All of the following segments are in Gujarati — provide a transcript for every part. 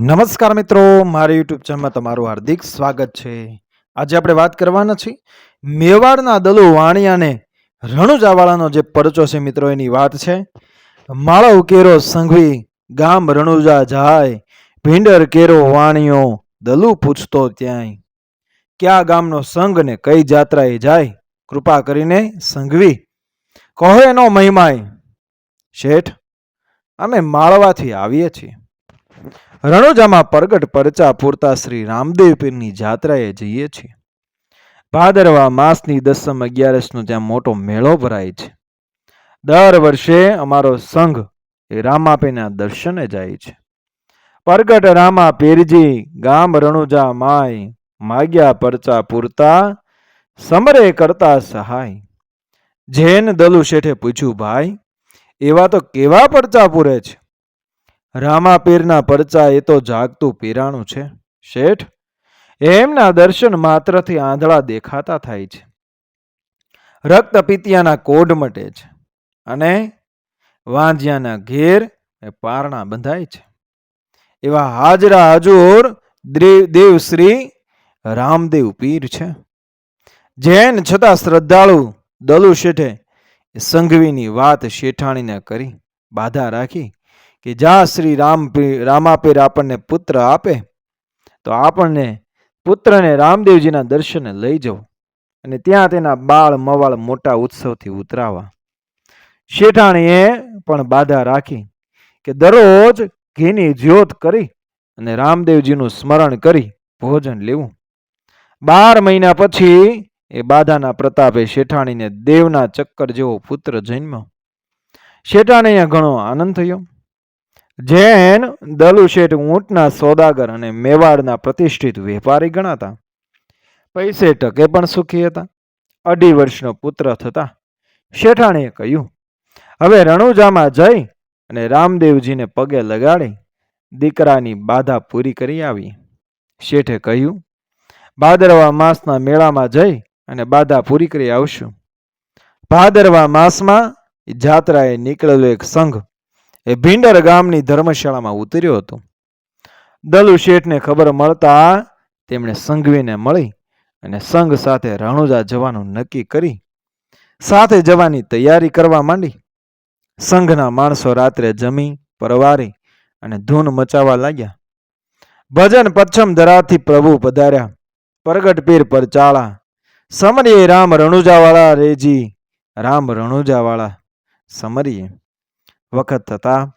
નમસ્કાર મિત્રો, મારી યુટ્યુબ ચેનલમાં તમારું હાર્દિક સ્વાગત છે. આજે આપણે વાત કરવાના છીએ મેવાડના દલુ વાણિયાને રણુજાવાળાનો જે પરચો છે મિત્રો, એની વાત છે. માળવ કેરો સંઘવી, ગામ રણુજા જાય, ભીંડર કેરો વાણિયો દલુ પૂછતો ત્યાંય. ક્યાં ગામનો સંઘ ને કઈ જાત્રાએ જાય? કૃપા કરીને સંઘવી. કહો એનો મહિમાય શેઠ, અમે માળવાથી આવીએ છીએ. રણોજામાં પ્રગટ પરચા પૂરતા શ્રી રામદેવ પીરની જાત્રાએ જઈએ છીએ. ભાદરવા માસની દસમ અગિયારસનો ત્યાં મોટો મેળો ભરાય છે. દર વર્ષે અમારો સંઘ એ રામાપીના દર્શને જાય છે. પરગટ રામા પીરજી ગામ રણુજા માય માગ્યા પરચા પૂરતા સમરે કરતા સહાય. જૈન દલુ શેઠે પૂછ્યું, ભાઈ, એવા તો કેવા પરચા પૂરે છે? રામાપીરના પરચા એ તો જાગતું પીરાણું છે. શેઠ, એમના દર્શન માત્રથી આંધળા દેખાતા થાય છે. રક્ત પિતિયાના કોઢ મટે છે અને વાંજિયાના ઘેર એ પારણા બંધાય છે. એવા હાજરા હજુર દેવશ્રી રામદેવ પીર છે. જૈન છતાં શ્રદ્ધાળુ દલુ શેઠે સંઘવીની વાત શેઠાણીને કરી, બાધા રાખી કે જ્યાં શ્રી રામ રામાપીર આપણને પુત્ર આપે, તો આપણને પુત્રને રામદેવજીના દર્શને લઈ જવું અને ત્યાં તેના બાળ મવાળ મોટા ઉત્સવથી ઉતરાવા. શેઠાણીએ પણ બાધા રાખી કે દરરોજ ઘીની જ્યોત કરી અને રામદેવજીનું સ્મરણ કરી ભોજન લેવું. બાર મહિના પછી એ બાધાના પ્રતાપે શેઠાણીને દેવના ચક્કર જેવો પુત્ર જન્મ્યો. શેઠાણીએ ઘણો આનંદ થયો. જૈન દલુ શેઠ ઊંટના સોદાગર અને મેવાડના પ્રતિષ્ઠિત વેપારી ગણાતા. પૈસે ટકે પણ સુખી હતા. અઢી વર્ષનો પુત્ર થતા શેઠાણીએ કહ્યું, હવે રણુજામાં જઈ અને રામદેવજીને પગે લગાડી દીકરાની બાધા પૂરી કરી આવી. શેઠે કહ્યું, ભાદરવા માસના મેળામાં જઈ અને બાધા પૂરી કરી આવશું. ભાદરવા માસમાં જાત્રાએ નીકળેલો એક સંઘ એ ભીંડર ગામની ધર્મશાળામાં ઉતર્યો હતો. દલુ શેઠને ખબર મળતા તેમણે સંઘવીને મળી અને સંઘ સાથે રણુજા જવાનું નક્કી કરી. સાથે જવાની તૈયારી કરવા માંડી. સંઘના માણસો રાત્રે જમી, પરવારી અને ધૂન મચાવવા લાગ્યા. ભજન પચ્છમ ધરાથી પ્રભુ પધાર્યા. પ્રગટ પીર પર ચાળા. સમરીએ રામ રણુજાવાળા રેજી. રામ રણુજાવાળા. સમરીએ. વખત થતા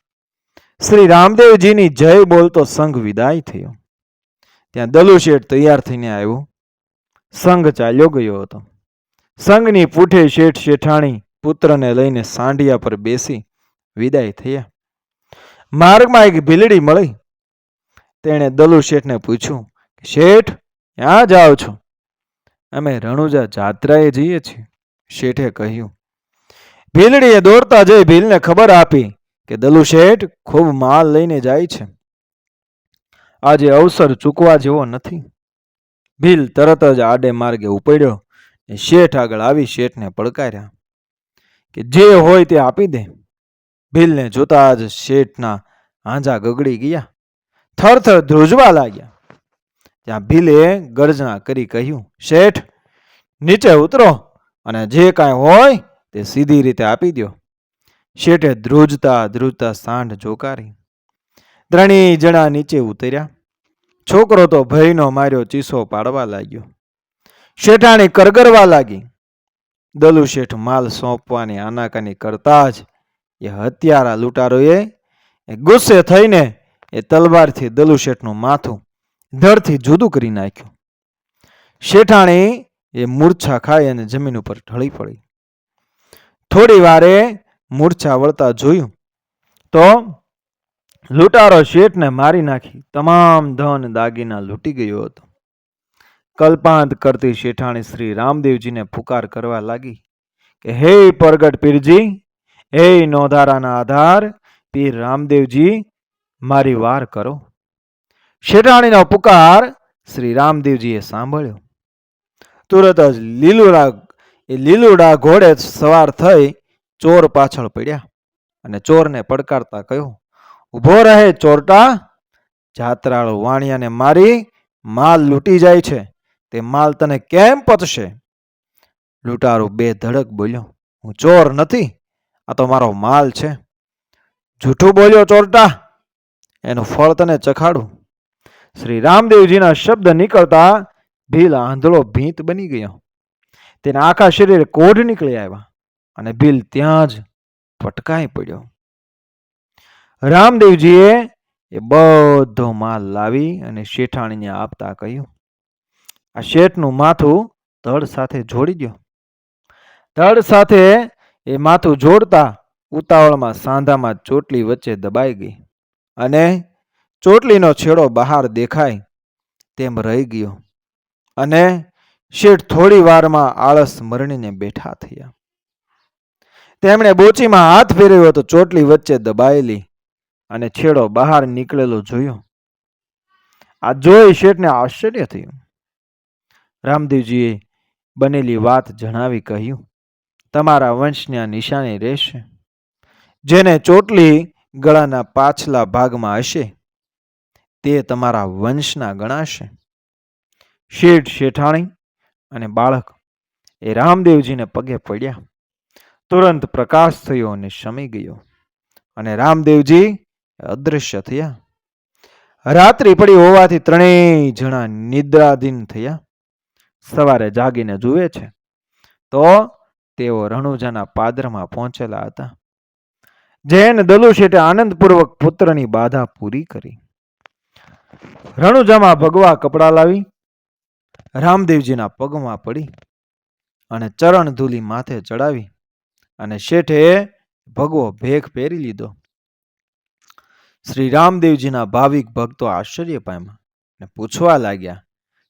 શ્રી રામદેવજીની જય બોલતો સંઘ વિદાય થયો. ત્યાં દલુ શેઠ તૈયાર થઈને આવ્યો. સંઘ ચાલ્યો ગયો હતો. સંઘની પૂઠે શેઠ શેઠાણી પુત્રને લઈને સાંઢિયા પર બેસી વિદાય થયા. માર્ગમાં એક ભીલડી મળી. તેણે દલુ શેઠને પૂછ્યું શેઠ, ક્યાં જાઓ છો? અમે રણુજા જાત્રાએ જઈએ છીએ. શેઠે કહ્યું ભીલડીએ દોડતા જઈ ભીલને ખબર આપી કે દલુ શેઠ ખૂબ માલ લઈને જાય છે. આજે અવસર ચૂકવા જેવો નથી. ભીલ તરત જ આડે માર્ગે ઉપડ્યો ને શેઠ આગળ આવી શેઠને પડકાર્યા કે જે હોય તે આપી દે. ભીલને જોતા જ શેઠના આંજા ગગડી ગયા. થરથર ધ્રુજવા લાગ્યા. ત્યાં ભીલે ગર્જના કરી કહ્યું, શેઠ, નીચે ઉતરો અને જે કાંઈ હોય તે સીધી રીતે આપી દો શેઠે ધ્રુજતા ધ્રુજતા સાંઢ જોકારી ત્રણેય જણા નીચે ઉતર્યા. છોકરો તો ભયનો માર્યો ચીસો પાડવા લાગ્યો. શેઠાણી કરગરવા લાગી. દલુ શેઠ માલ સોંપવાની આનાકાની કરતા જ એ હત્યારા લૂંટારોએ ગુસ્સે થઈને એ તલવારથી દલુ શેઠનું માથું ધડથી જુદું કરી નાખ્યું. શેઠાણી એ મૂર્છા ખાઈ અને જમીન ઉપર ઢળી પડી. થોડી વારે મૂર્છા વળતા જોયું. તો લૂંટારો શેઠને મારી નાખી. તમામ ધન દાગીના લૂંટી ગયો હતો. કલ્પાંત કરતી શેઠાણી શ્રી રામદેવજીને પુકાર કરવા લાગી કે, હે પ્રગટ પીરજી હે નોધારાના આધાર, પીર રામદેવજી, મારી વાર કરો. શેઠાણીનો પુકાર શ્રી રામદેવજીએ સાંભળ્યો. તુરત જ લીલુડા એ લીલુડા ઘોડે સવાર થઈ ચોર પાછળ પડ્યા અને ચોરને પડકારતા કહ્યું ઊભો રહે ચોરટા. જાત્રાળુ વાણિયાને મારી માલ લૂંટી જાય છે. તે માલ તને કેમ પતશે? લૂંટારું બે ધડક બોલ્યો, હું ચોર નથી, આ તો મારો માલ છે. જૂઠું બોલ્યો ચોરટા. એનું ફળ તને ચખાડું. શ્રી રામદેવજીના શબ્દ નીકળતા ભીલ આંધળો ભીંત બની ગયો. તેના આખા શરીરે કોઢ નીકળી આવ્યા અને ભીલ ત્યાં જ પટકાઈ પડ્યો. રામદેવજીએ એ બધો માલ લાવી અને શેઠાણીને આપતા કહ્યું, આ શેઠનું માથું ધડ સાથે જોડી દો ધડ સાથે એ માથું જોડતા ઉતાવળમાં સાંધામાં ચોટલી વચ્ચે દબાઈ ગઈ અને ચોટલીનો છેડો બહાર દેખાય તેમ રહી ગયો અને શેઠ થોડી વારમાં આળસ મરણીને બેઠા થયા. તેમણે બોચીમાં હાથ ફેરવ્યો તો ચોટલી વચ્ચે દબાયેલી અને છેડો બહાર નીકળેલો જોયો. આ જોઈ શેઠને આશ્ચર્ય થયું. રામદેવજીએ બનેલી વાત જણાવી કહ્યું, તમારા વંશની આ નિશાની રહેશે. જેને ચોટલી ગળાના પાછલા ભાગમાં હશે, તે તમારા વંશના ગણાશે. શેઠ શેઠાણી અને બાળક એ રામદેવજીને પગે પડ્યા. તુરંત પ્રકાશ થયો અને શમી ગયો અને રામદેવજી અદૃશ્ય થયા. રાત્રિ પડી હોવાથી ત્રણેય જણા નિદ્રાધીન થયા. સવારે જાગીને જુએ છે તો તેઓ રણુજાના પાદરમાં પહોંચેલા હતા. જૈન દલુ શેઠે આનંદપૂર્વક પુત્રની બાધા પૂરી કરી. રણુજામાં ભગવા કપડાં લાવી રામદેવજીના પગમાં પડી અને ચરણ ધૂલી માથે ચડાવી અને શેઠે ભગવો ભેખ પહેરી લીધો. શ્રી રામદેવજીના ભાવિક ભક્તો આશ્ચર્ય પામ્યા ને પૂછવા લાગ્યા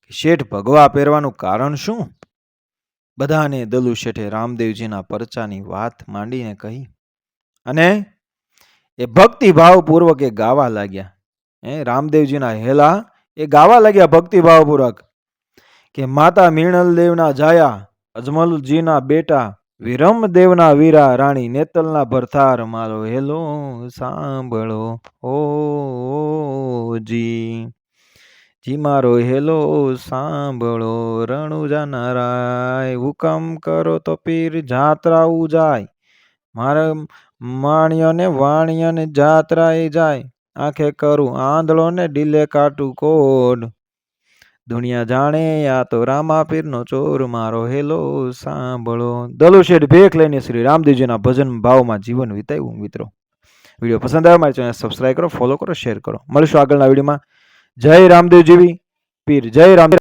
કે શેઠ ભગવા પહેરવાનું કારણ શું? બધાને દલુ શેઠે રામદેવજીના પરચાની વાત માંડીને કહી અને એ ભક્તિભાવપૂર્વક એ ગાવા લાગ્યા. એ રામદેવજીના હેલા, એ ગાવા લાગ્યા ભક્તિભાવપૂર્વક? કે માતા મીણલદેવના જાયા, અજમલજીના બેટા વિરમદેવના વીરા, રાણી નેતલના ભરથાર, મારો હેલો સાંભળો, ઓ જી. જી, મારો હેલો સાંભળો રણુજાના રાય હુકમ કરો તો પીર જાત્રા જાય, મારે માણ્યને વાણ્યને જાત્રાએ જાય, આંખે કરું આંધળો ને ડીલે કાટું કોડ દુનિયા જાણે, આ તો રામાપીરનો ચોર, મારો હેલો સાંભળો. દલુ શેઠ, ભેખ લઈને શ્રી રામદેવજીના ભજન ભાવમાં જીવન વિતાવ્યું મિત્રો. વીડિયો પસંદ આવે મારી ચેનલ સબસ્ક્રાઈબ કરો ફોલો કરો શેર કરો. મળીશું આગળના વિડીયોમાં. જય રામદેવજીવી પીર, જય રામ